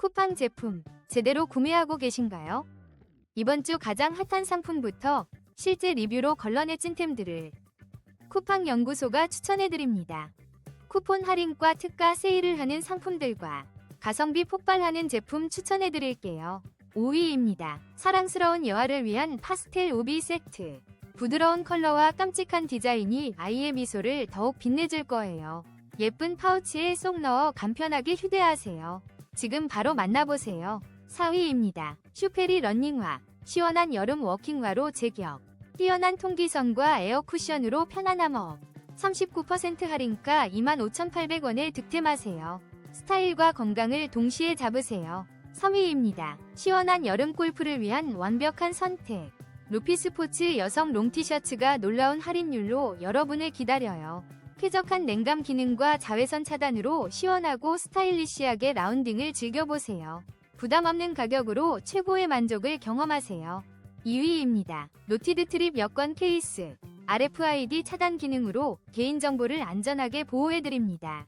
쿠팡 제품 제대로 구매하고 계신가요? 이번 주 가장 핫한 상품부터 실제 리뷰로 걸러내 찐템들을 쿠팡 연구소가 추천해드립니다. 쿠폰 할인과 특가 세일을 하는 상품들과 가성비 폭발하는 제품 추천해드릴게요. 5위입니다. 사랑스러운 여아를 위한 파스텔 우비 세트. 부드러운 컬러와 깜찍한 디자인이 아이의 미소를 더욱 빛내줄 거예요. 예쁜 파우치에 쏙 넣어 간편하게 휴대하세요. 지금 바로 만나보세요. 4위입니다. 슈페리 런닝화. 시원한 여름 워킹화로 제격. 뛰어난 통기성과 에어 쿠션으로 편안함 업. 39% 할인가 25,800원에 득템하세요. 스타일과 건강을 동시에 잡으세요. 3위입니다. 시원한 여름 골프를 위한 완벽한 선택. 루피 스포츠 여성 롱 티셔츠가 놀라운 할인율로 여러분을 기다려요. 쾌적한 냉감 기능과 자외선 차단으로 시원하고 스타일리시하게 라운딩을 즐겨보세요. 부담 없는 가격으로 최고의 만족을 경험하세요. 2위입니다. 노티드 트립 여권 케이스. RFID 차단 기능으로 개인정보를 안전하게 보호해드립니다.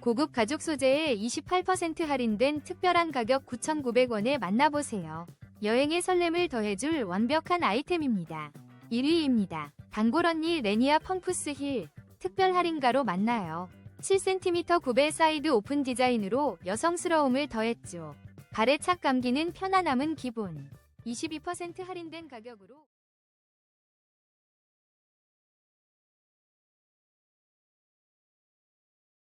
고급 가죽 소재에 28% 할인된 특별한 가격 9,900원에 만나보세요. 여행의 설렘을 더해줄 완벽한 아이템입니다. 1위입니다. 단골 언니 레니아 펑푸스 힐. 특별 할인가로 만나요. 7cm 구배 사이드 오픈 디자인으로 여성스러움을 더했죠. 발에 착 감기는 편안함은 기본. 22% 할인된 가격으로